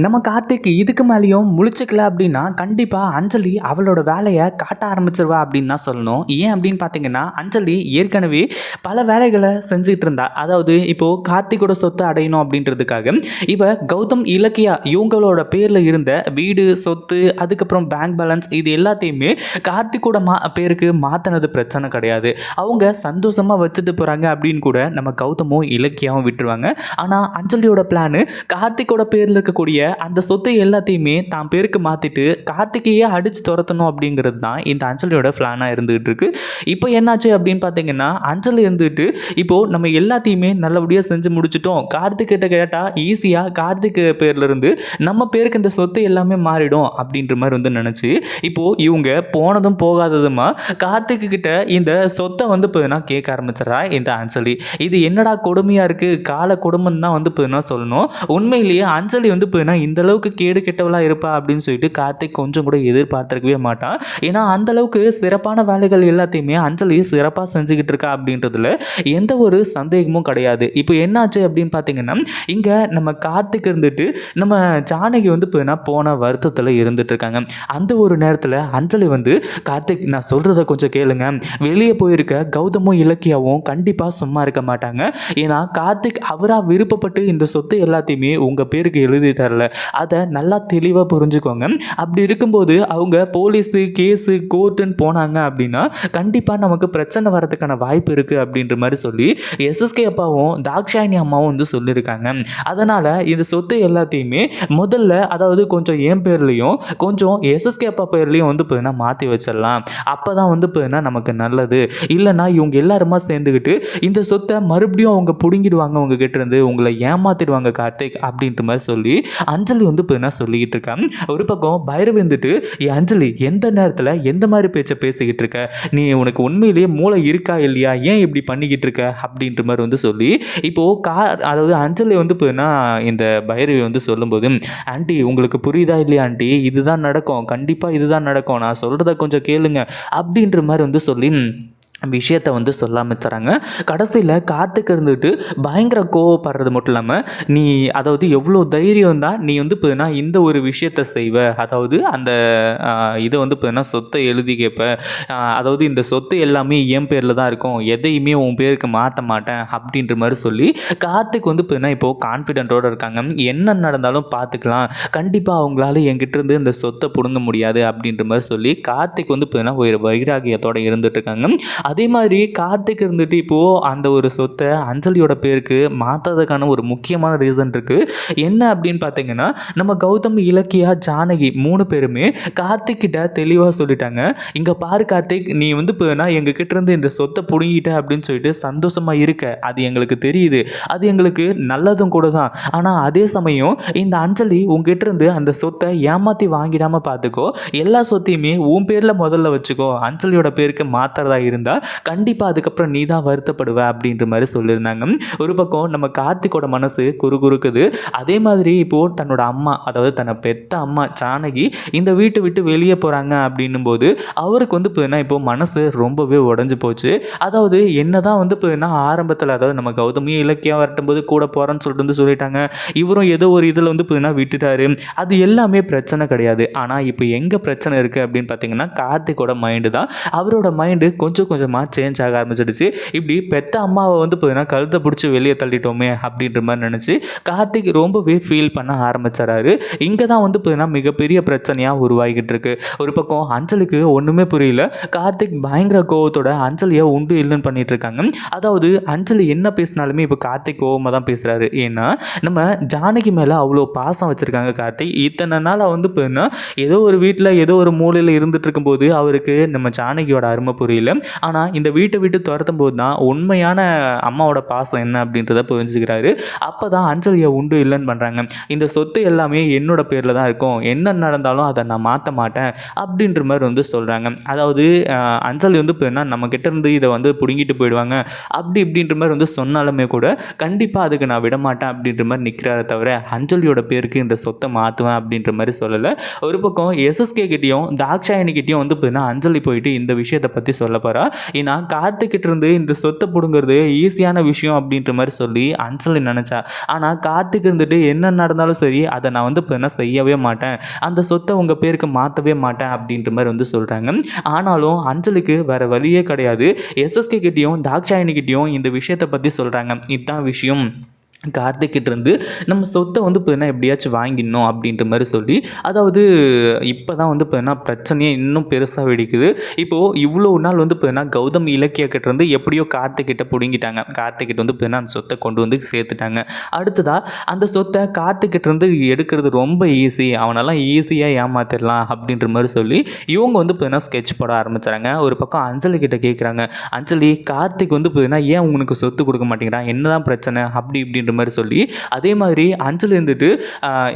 நம்ம கார்த்திக் இதுக்கு மேலேயும் முழிச்சுக்கல அப்படின்னா கண்டிப்பாக அஞ்சலி அவளோட வேலையை காட்ட ஆரம்பிச்சிருவா அப்படின்னு தான் சொல்லணும். ஏன் அப்படின்னு பார்த்தீங்கன்னா அஞ்சலி ஏற்கனவே பல வேலைகளை செஞ்சுட்டு இருந்தா. அதாவது இப்போது கார்த்திகோட சொத்து அடையணும் அப்படின்றதுக்காக இவ கௌதம் இலக்கியா இவங்களோட பேரில் இருந்த வீடு சொத்து அதுக்கப்புறம் பேங்க் பேலன்ஸ் இது எல்லாத்தையுமே கார்த்திகோட மா பேருக்கு மாற்றினது பிரச்சனை கிடையாது. அவங்க சந்தோஷமாக வச்சுட்டு போகிறாங்க அப்படின்னு கூட நம்ம கௌதமும் இலக்கியாவும் விட்டுருவாங்க. ஆனால் அஞ்சலியோட பிளானு கார்த்திகோட பேரில் இருக்கக்கூடிய அந்த சொத்தை எல்லாத்தையுமே தான் பேருக்கு மாற்றிட்டு கார்த்திகையே அடித்து துரத்தணும் அப்படிங்கிறது தான் இந்த அஞ்சலியோட பிளானாக இருந்துகிட்டு இருக்கு. இப்போ என்னாச்சு அப்படின்னு பார்த்தீங்கன்னா அஞ்சலி இருந்துட்டு இப்போது நம்ம எல்லாத்தையுமே நல்லபடியாக செஞ்சு முடிச்சிட்டோம். கார்த்திக் கிட்ட கேட்டால் ஈஸியாக கார்த்திக் பேர்லேருந்து நம்ம பேருக்கு இந்த சொத்து எல்லாமே மாறிடும் அப்படின்ற மாதிரி வந்து நினச்சி இப்போது இவங்க போனதும் போகாததுமா கார்த்திக் கிட்ட இந்த சொத்தை வந்து இப்போ கேட்க ஆரம்பிச்சிடறா இந்த அஞ்சலி. இது என்னடா கொடுமையாக இருக்குது கால கொடுமைன்னு தான் வந்து இப்போ சொல்லணும். உண்மையிலேயே அஞ்சலி வந்து இப்போ இந்த அளவுக்கு கேடு கெட்டவளாக இருப்பா அப்படின்னு சொல்லிட்டு கார்த்திக் கொஞ்சம் கூட எதிர்பார்த்துருக்கவே மாட்டான். ஏன்னா அந்த அளவுக்கு சிறப்பான வேலைகள் எல்லாத்தையுமே அஞ்சலி சிறப்பாக செஞ்சுக்கிட்டு இருக்கா அப்படின்றதுல எந்த ஒரு சந்தேகமும் கிடையாது. இப்போ என்னாச்சு அப்படின்னு பார்த்தீங்கன்னா இங்கே நம்ம கார்த்திக் இருந்துட்டு நம்ம ஜானகி வந்து இப்போ போன வருத்தத்தில் இருந்துட்டு இருக்காங்க. அந்த ஒரு நேரத்தில் அஞ்சலி வந்து கார்த்திக் நான் சொல்கிறத கொஞ்சம் கேளுங்க. வெளியே போயிருக்க கௌதமும் இலக்கியாவும் கண்டிப்பாக சும்மா இருக்க மாட்டாங்க. ஏன்னா கார்த்திக் அவராக விருப்பப்பட்டு இந்த சொத்து எல்லாத்தையுமே உங்கள் பேருக்கு எழுதி தரல. அதை நல்லா தெளிவாக புரிஞ்சுக்கோங்க. அப்படி இருக்கும்போது அவங்க போலீஸு கேஸு கோர்ட்டுன்னு போனாங்க அப்படின்னா கண்டிப்பாக நமக்கு பிரச்சனை வரதுக்கான வாய்ப்பு இருக்குது அப்படின்ற மாதிரி சொல்லி எஸ்எஸ்கே அப்பாவும் தாக்ஷாயினி அம்மாவும் வந்து சொல்லியிருக்காங்க. அதனால் இந்த சொத்து எல்லாத்தையுமே முதல்ல அதாவது கொஞ்சம் என் பேர்லேயும் கொஞ்சம் எஸ்எஸ்கே அப்பா பேர்லேயும் வந்து பார்த்தீங்கன்னா மாற்றி வச்சிடலாம். அப்போ தான் வந்து பார்த்தீங்கன்னா நமக்கு நல்லது. இல்லைன்னா இவங்க எல்லாருமா சேர்ந்துக்கிட்டு இந்த சொத்தை மறுபடியும் அவங்க பிடுங்கிடுவாங்க உங்ககிட்ட இருந்து உங்களை ஏமாத்திடுவாங்க கார்த்திக் அப்படின்ற மாதிரி சொல்லி அஞ்சலி வந்து இப்போ என்ன சொல்லிக்கிட்டு இருக்கான் ஒரு பக்கம் பைரவி வந்துட்டு ஏ அஞ்சலி எந்த நேரத்தில் எந்த மாதிரி பேச்சை பேசிக்கிட்டு இருக்க? நீ உனக்கு உண்மையிலேயே மூளை இருக்கா இல்லையா? ஏன் இப்படி பண்ணிக்கிட்டு இருக்க? அப்படின்ற மாதிரி வந்து சொல்லி இப்போது கா அதாவது அஞ்சலி வந்து இப்போ என்ன இந்த பைரவி வந்து சொல்லும்போது ஆண்டி உங்களுக்கு புரியுதா இல்லையா ஆண்டி? இதுதான் நடக்கும். கண்டிப்பாக இதுதான் நடக்கும். நான் சொல்கிறத கொஞ்சம் கேளுங்க. அப்படின்ற மாதிரி வந்து சொல்லி விஷயத்த வந்து சொல்லாமல் தராங்க. கடைசியில் காத்துக்கு இருந்துட்டு பயங்கர கோவப்படுறது மட்டும் இல்லாமல் நீ அதாவது எவ்வளோ தைரியம் தான் நீ வந்து இப்போ இந்த ஒரு விஷயத்த செய்வ. அதாவது அந்த இதை வந்து இப்போ சொத்தை எழுதி கேட்ப அதாவது இந்த சொத்து எல்லாமே என் பேரில் தான் இருக்கும். எதையுமே உன் பேருக்கு மாற்ற மாட்டேன். அப்படின்ற மாதிரி சொல்லி கார்த்திக் வந்து இப்போ இப்போது கான்ஃபிடென்ட்டோடு இருக்காங்க. என்ன நடந்தாலும் பார்த்துக்கலாம். கண்டிப்பாக அவங்களால என்கிட்ட இருந்து இந்த சொத்தை பிடுங்க முடியாது அப்படின்ற மாதிரி சொல்லி கார்த்திக் வந்து இப்போ ஒரு வைராகியத்தோடு இருந்துகிட்ருக்காங்க அதே மாதிரி கார்த்திக் இருந்துட்டு இப்போது அந்த ஒரு சொத்தை அஞ்சலியோட பேருக்கு மாற்றாததுக்கான ஒரு முக்கியமான ரீசன் இருக்குது என்ன அப்படின்னு பார்த்தீங்கன்னா நம்ம கௌதம் இலக்கியா ஜானகி மூணு பேருமே கார்த்திக் கிட்ட தெளிவாக சொல்லிட்டாங்க. இங்கே பாரு கார்த்திக் நீ வந்து இப்போ எங்கள் கிட்ட இருந்து இந்த சொத்தை பிடுங்கிட்ட அப்படின்னு சொல்லிட்டு சந்தோஷமாக இருக்க. அது எங்களுக்கு தெரியுது. அது எங்களுக்கு நல்லதும் கூட தான். ஆனால் அதே சமயம் இந்த அஞ்சலி உங்ககிட்ட இருந்து அந்த சொத்தை ஏமாற்றி வாங்கிடாமல் பார்த்துக்கோ எல்லா சொத்தையுமே உன் பேரில் முதல்ல வச்சுக்கோ. அஞ்சலியோட பேருக்கு மாற்றுறதா இருந்தால் கண்டிப்பாக அதுக்கப்புறம் நீ தான் வருத்தப்படுவ அப்படின்ற மாதிரி சொல்லியிருந்தாங்க. ஒரு பக்கம் நம்ம கார்த்திகோட மனசு குறுகுறுக்குது. அதே மாதிரி இப்போது தன்னோட அம்மா அதாவது தன்னை பெத்த அம்மா ஜானகி இந்த வீட்டை விட்டு வெளியே போகிறாங்க அப்படின்னும் போது அவருக்கு வந்து பார்த்தீங்கன்னா இப்போ மனசு ரொம்பவே உடஞ்சி போச்சு. அதாவது என்ன தான் வந்து பார்த்தீங்கன்னா ஆரம்பத்தில் அதாவது நம்ம கௌதமியும் இலக்கியம் வரட்டும் போது கூட போகிறேன்னு சொல்லிட்டு வந்து சொல்லிட்டாங்க. இவரும் ஏதோ ஒரு இதில் வந்து இப்போ விட்டுட்டாரு. அது எல்லாமே பிரச்சனை கிடையாது. ஆனால் இப்போ எங்கே பிரச்சனை இருக்குது அப்படின்னு பார்த்தீங்கன்னா கார்த்திகோட மைண்டு தான். அவரோட மைண்டு கொஞ்சம் கொஞ்சமாக சேஞ்ச் ஆக ஆரம்பிச்சிடுச்சு. இப்படி பெத்த அம்மாவை வந்து பார்த்தீங்கன்னா கழுத்தை பிடிச்சி வெளியே தள்ளிட்டோமே அப்படின்ற மாதிரி நினச்சி கார்த்திக் ரொம்பவே ஃபீல் பண்ண ஆரம்பிச்சிடறாரு. இங்கே தான் வந்து பார்த்தீங்கன்னா மிகப்பெரிய பிரச்சனையாக உருவாகிட்டு இருக்கு. ஒரு பக்கம் அஞ்சலுக்கு ஒன்றுமே புரியல. கார்த்திக் பயங்கர கோவத்தோட அஞ்சலியை உண்டு இல்லைன்னு பண்ணிட்டு இருக்காங்க. அதாவது அஞ்சலி என்ன பேசினாலுமே இப்போ கார்த்திக் கோவமாக தான் பேசுகிறாரு ஏன்னா நம்ம ஜானகி மேலே அவ்வளோ பாசம் வச்சுருக்காங்க கார்த்திக். இத்தனை நாள் வந்து பார்த்தீங்கன்னா ஏதோ ஒரு வீட்டில் ஏதோ ஒரு மூலையில் இருந்துட்டு இருக்கும்போது அவருக்கு நம்ம ஜானகியோட அருமை புரியல. ஆனால் ஆனால் இந்த வீட்டை விட்டு துரத்தும் போது தான் உண்மையான அம்மாவோட பாசம் என்ன அப்படின்றத புரிஞ்சுக்கிறாரு. அப்போ தான் அஞ்சலியை உண்டு இல்லைன்னு பண்ணுறாங்க இந்த சொத்து எல்லாமே என்னோட பேரில் தான் இருக்கும். என்ன நடந்தாலும் அதை நான் மாற்ற மாட்டேன் அப்படின்ற மாதிரி வந்து சொல்கிறாங்க அதாவது அஞ்சலி வந்து இப்போ என்ன நம்ம கிட்ட இருந்து இதை வந்து பிடுங்கிட்டு போயிடுவாங்க. அப்படி இப்படின்ற மாதிரி வந்து சொன்னாலுமே கூட கண்டிப்பாக அதுக்கு நான் விட மாட்டேன் அப்படின்ற மாதிரி நிற்கிறார தவிர அஞ்சலியோட பேருக்கு இந்த சொத்தை மாற்றுவேன் அப்படின்ற மாதிரி சொல்லலை. ஒரு பக்கம் எஸ்எஸ்கே கிட்டேயும் தாக்ஷாயணி கிட்டேயும் வந்து பார்த்தீங்கன்னா அஞ்சலி போயிட்டு இந்த விஷயத்தை பற்றி சொல்ல போகிறா ஏன்னா கார்த்திக்கிட்ட இருந்து இந்த சொத்தை பிடுங்குறது ஈஸியான விஷயம் அப்படின்ற மாதிரி சொல்லி அஞ்சலி நினச்சா. ஆனால் கார்த்திக் இருந்துட்டு என்ன நடந்தாலும் சரி அதை நான் வந்து இப்போ என்ன செய்யவே மாட்டேன். அந்த சொத்தை உங்கள் பேருக்கு மாற்றவே மாட்டேன் அப்படின்ற மாதிரி வந்து சொல்கிறாங்க ஆனாலும் அஞ்சலுக்கு வேறு வழியே கிடையாது. எஸ்எஸ்கே கிட்டேயும் தாக்ஷாயினி கிட்டேயும் இந்த விஷயத்தை பற்றி சொல்கிறாங்க இதுதான் விஷயம். கார்த்திக்கிட்ட இருந்து நம்ம சொத்தை வந்து பார்த்தீங்கன்னா எப்படியாச்சும் வாங்கிடணும் அப்படின்ற மாதிரி சொல்லி அதாவது இப்போ தான் வந்து பார்த்தீங்கன்னா பிரச்சனையே இன்னும் பெருசாக வெடிக்குது. இப்போது இவ்வளோ நாள் வந்து பார்த்தீங்கன்னா கௌதம் இலக்கிய கிட்டேருந்து எப்படியோ கார்த்திக்கிட்ட பிடுங்கிட்டாங்க. கார்த்திக்கிட்ட வந்து பார்த்தீங்கன்னா அந்த சொத்தை கொண்டு வந்து சேர்த்துட்டாங்க. அடுத்ததாக அந்த சொத்தை கார்த்திக்கிட்டேருந்து எடுக்கிறது ரொம்ப ஈஸி அவனெல்லாம் ஈஸியாக ஏமாத்திடலாம் அப்படின்ற மாதிரி சொல்லி இவங்க வந்து பார்த்தீங்கன்னா ஸ்கெட்ச் போட ஆரம்பிச்சுறாங்க ஒரு பக்கம் அஞ்சலி கிட்ட கேட்குறாங்க அஞ்சலி கார்த்திக் வந்து பார்த்தீங்கன்னா ஏன் உனக்கு சொத்து கொடுக்க மாட்டேங்கிறான்? என்னதான் பிரச்சனை? அப்படி இப்படின்ற மாதிரி சொல்லி அதே மாதிரி அஞ்சலி இருந்துட்டு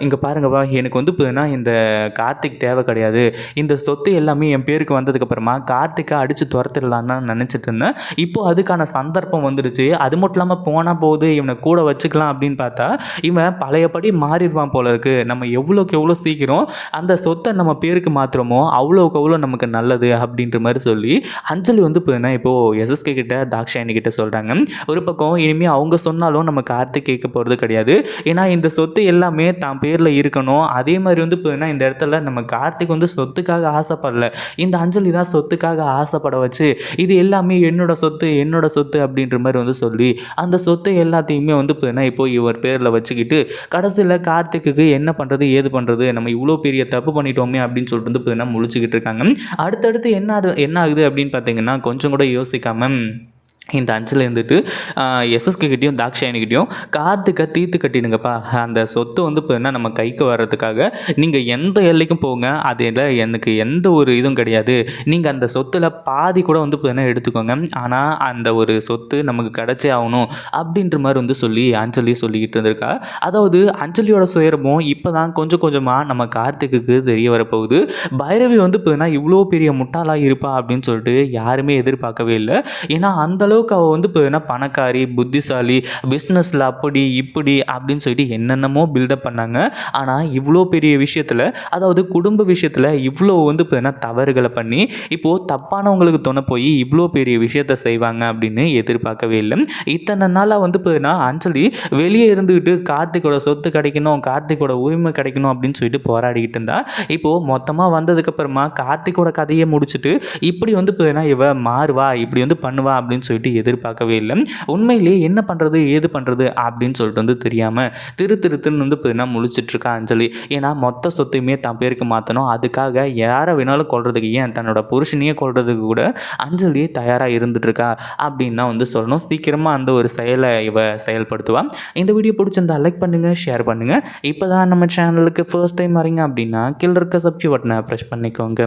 இங்கே பாருங்கப்பா எனக்கு வந்து பார்த்தீங்கன்னா இந்த கார்த்திக் தேவை கிடையாது. இந்த சொத்து எல்லாமே என் பேருக்கு வந்ததுக்கப்புறமா கார்த்திக்கை அடித்து துரத்திடலான்னு நான் நினச்சிட்டு இருந்தேன். இப்போ அதுக்கான சந்தர்ப்பம் வந்துடுச்சு. அது மட்டும் இல்லாமல் போனால் போகுது இவனை கூட வச்சுக்கலாம் அப்படின்னு பார்த்தா இவன் பழையபடி மாறிடுவான் போல இருக்கு. நம்ம எவ்வளோக்கு எவ்வளோ சீக்கிரம் அந்த சொத்தை நம்ம பேருக்கு மாத்திரமோ அவ்வளோக்கு அவ்வளோ நமக்கு நல்லது அப்படின்ற மாதிரி சொல்லி அஞ்சலி வந்து இப்போதுனா இப்போது எஸ்எஸ்கே கிட்ட தாக்ஷாயணி கிட்ட சொல்கிறாங்க ஒரு பக்கம் இனிமேல் அவங்க சொன்னாலும் நம்ம கார்த்திக் கேட்க போகிறது கிடையாது. ஏன்னா இந்த சொத்து எல்லாமே தான் பேரில் இருக்கணும். அதே மாதிரி வந்து பார்த்தீங்கன்னா இந்த இடத்துல நம்ம கார்த்திக் வந்து சொத்துக்காக ஆசைப்படல. இந்த அஞ்சலி தான் சொத்துக்காக ஆசைப்பட வச்சு இது எல்லாமே என்னோட சொத்து என்னோட சொத்து அப்படின்ற மாதிரி வந்து சொல்லி அந்த சொத்து எல்லாத்தையுமே வந்து பார்த்தீங்கன்னா இப்போ இவர் பேரில் வச்சுக்கிட்டு கடைசியில் கார்த்திக்கு என்ன பண்ணுறது ஏது பண்ணுறது நம்ம இவ்வளோ பெரிய தப்பு பண்ணிட்டோமே அப்படின்னு சொல்லிட்டு வந்து பார்த்தீங்கன்னா முழிச்சுக்கிட்டு இருக்காங்க. அடுத்தடுத்து என்ன ஆகுது- என்ன ஆகுது அப்படின்னு பார்த்தீங்கன்னா கொஞ்சம் கூட யோசிக்காமல் இந்த அஞ்சில் இருந்துட்டு எஸ்எஸ்கே கிட்டேயும் தாக்ஷாயணிக்கிட்டையும் கார்த்திகை தீர்த்து கட்டிடுங்கப்பா. அந்த சொத்து வந்து பார்த்தீங்கன்னா நம்ம கைக்கு வர்றதுக்காக நீங்கள் எந்த எல்லைக்கும் போங்க. அதில் எனக்கு எந்த ஒரு இதுவும் கிடையாது. நீங்கள் அந்த சொத்தில் பாதி கூட வந்து பார்த்தீங்கன்னா எடுத்துக்கோங்க. ஆனால் அந்த ஒரு சொத்து நமக்கு கிடச்சே ஆகணும் அப்படின்ற மாதிரி வந்து சொல்லி அஞ்சலி சொல்லிக்கிட்டு இருந்திருக்கா. அதாவது அஞ்சலியோட சுயரமும் இப்போ தான் கொஞ்சம் கொஞ்சமாக நம்ம கார்த்திக்கு தெரிய வரப்போகுது. பைரவி வந்து பார்த்தீங்கன்னா இவ்வளோ பெரிய முட்டாளாக இருப்பா அப்படின்னு சொல்லிட்டு யாருமே எதிர்பார்க்கவே இல்லை. ஏன்னா அந்த அளவுக்கு அவள் வந்து என்ன பணக்காரி புத்திசாலி பிஸ்னஸில் அப்படி இப்படி அப்படின்னு சொல்லிட்டு என்னென்னமோ பில்டப் பண்ணாங்க. ஆனால் இவ்வளோ பெரிய விஷயத்தில் அதாவது குடும்ப விஷயத்தில் இவ்வளோ வந்து பார்த்தீங்கன்னா தவறுகளை பண்ணி இப்போது தப்பானவங்களுக்கு துணை போய் இவ்வளோ பெரிய விஷயத்த செய்வாங்க அப்படின்னு எதிர்பார்க்கவே இல்லை. இத்தனை நாளாக வந்து பார்த்தீங்கன்னா அஞ்சலி வெளியே இருந்துக்கிட்டு கார்த்திகோட சொத்து கிடைக்கணும் கார்த்திகோட உரிமை கிடைக்கணும் அப்படின்னு சொல்லிட்டு போராடிக்கிட்டு இருந்தா. இப்போது மொத்தமாக வந்ததுக்கப்புறமா கார்த்திகோட கதையை முடிச்சுட்டு இப்படி வந்து பார்த்தீங்கன்னா இவ மாறுவா இப்படி வந்து பண்ணுவா அப்படின்னு சொல்லிட்டு எதிர்பார்க்கவே இல்லை. உண்மையிலேயே என்ன பண்ணுறது ஏது பண்ணுறது அப்படின்னு சொல்லிட்டு வந்து தெரியாமல் திரு திருத்துன்னு வந்து பார்த்தீங்கன்னா முழிச்சிட்ருக்கா அஞ்சலி. ஏன்னா மொத்த சொத்தையுமே தன் பேருக்கு மாற்றணும் அதுக்காக யாரை வேணாலும் கொள்றதுக்கு ஏன் தன்னோட புருஷனையே கொள்றதுக்கு கூட அஞ்சலி தயாராக இருந்துட்டுருக்கா அப்படின்னு தான் வந்து சொல்லணும். சீக்கிரமாக அந்த ஒரு செயலை இவ செயல்படுத்துவாள் இந்த வீடியோ பிடிச்சிருந்தா லைக் பண்ணுங்கள் ஷேர் பண்ணுங்கள் இப்போ தான் நம்ம சேனலுக்கு ஃபர்ஸ்ட் டைம் வரீங்க அப்படின்னா கீழே இருக்க சப்ஜி பட்டனை ப்ரெஷ் பண்ணிக்கோங்க.